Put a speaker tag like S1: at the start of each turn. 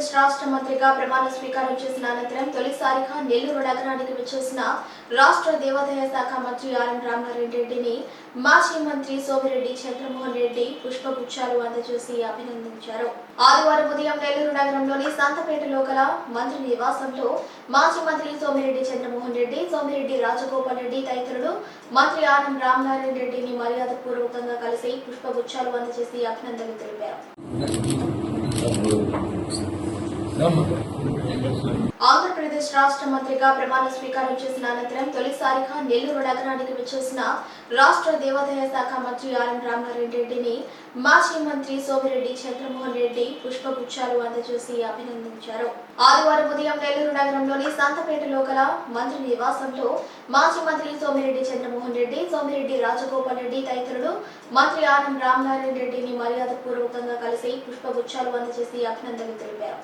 S1: ఆంధ్రప్రదేశ్ రాష్ట్ర మంత్రిగా ప్రమాణ స్వీకారం చేసిన అనంతరం తొలిసారిగా నెల్లూరు నగరానికి విచ్చేసిన రాష్ట్ర దేవాదాయ శాఖ మంత్రి ఆర్ఎం రామనారాయణ రెడ్డిని మాజీ మంత్రి సోమిరెడ్డి చంద్రమోహన్ రెడ్డి పుష్పగుచ్చాలు అందజేసి అభినందించారు. ఆదివారం ఉదయం నెల్లూరు నగరంలోని సంతపేటలో గల మంత్రి నివాసంలో మాజీ మంత్రి సోమిరెడ్డి చంద్రమోహన్ రెడ్డి సోమిరెడ్డి రాజగోపాల్ రెడ్డి తదితరులు మంత్రి ఆనం రామనారాయణ రెడ్డిని మర్యాదపూర్వకంగా కలిసి పుష్పగుచ్చాలు అందజేసి అభినందనలు తెలిపారు. ఆంధ్రప్రదేశ్ రాష్ట్ర మంత్రిగా ప్రమాణ స్వీకారం చేసిన అనంతరం తొలిసారిగా నెల్లూరు నగరానికి విచ్చేసిన రాష్ట్ర దేవాదాయ శాఖ మంత్రి ఆర్ఎం రామనారాయణ రెడ్డిని మాజీ మంత్రి సోమిరెడ్డి చంద్రమోహన్ రెడ్డి పుష్పగుచ్చాలు అందజేసి అభినందించారు. ఆదివారం ఉదయం నెల్లూరు నగరంలోని సంతపేటలో గల మంత్రి నివాసంలో మాజీ మంత్రి సోమిరెడ్డి చంద్రమోహన్ రెడ్డి సోమిరెడ్డి రాజగోపాల్ రెడ్డి తదితరులు మంత్రి ఆనం రామనారాయణ రెడ్డిని మర్యాదపూర్వకంగా కలిసి పుష్పగుచ్చాలు అందజేసి అభినందనలు తెలిపారు.